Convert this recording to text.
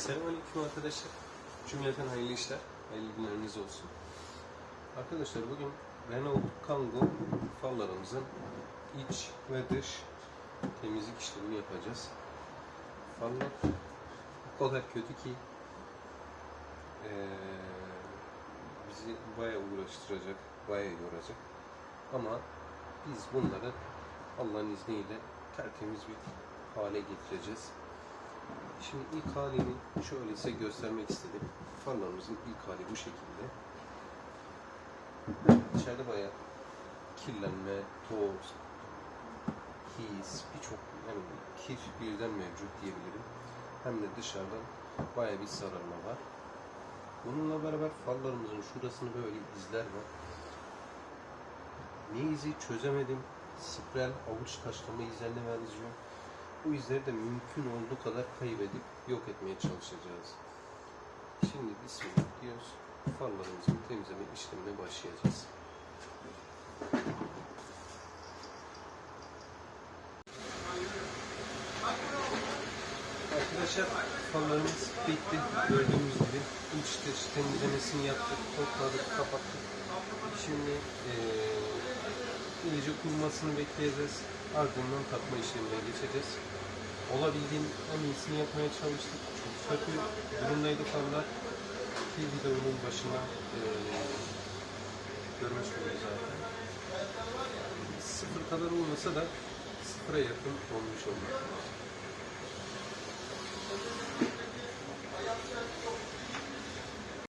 Selamünaleyküm arkadaşlar. Cümleten hayırlı işler, hayırlı günleriniz olsun. Arkadaşlar bugün Renault Kangoo farlarımızın iç ve dış temizlik işlemini yapacağız. Farlar o kadar kötü ki eee, bizi bayağı uğraştıracak, bayağı yoracak. Ama biz bunları Allah'ın izniyle tertemiz bir hale getireceğiz. Şimdi ilk halini şöyle size göstermek istedim. Farlarımızın ilk hali bu şekilde. İçeride bayağı kirlenme, toz, his, birçok yani kir birden mevcut diyebilirim. Hem de dışarıdan bayağı bir sararma var. Bununla beraber farlarımızın şurasını böyle izler var. Ne izi çözemedim. Sprel avuç taşlama izlerine benziyor. Bu izleri de mümkün olduğu kadar kaybedip yok etmeye çalışacağız. Şimdi bismillah diyoruz. Farlarımızın temizleme işlemine başlayacağız. Arkadaşlar farlarımız bitti. Gördüğünüz gibi iç dış temizlemesini yaptık, topladık, kapattık. İyice kurumasını bekleyeceğiz. Ardından takma işlemine geçeceğiz. Olabildiğin en iyisini yapmaya çalıştık. Çok kötü durumdaydı farlar. Bir videonun başına eee görmüş olduk zaten. Sıfır kadar olmasa da sıfıra yakın olmuş oldu.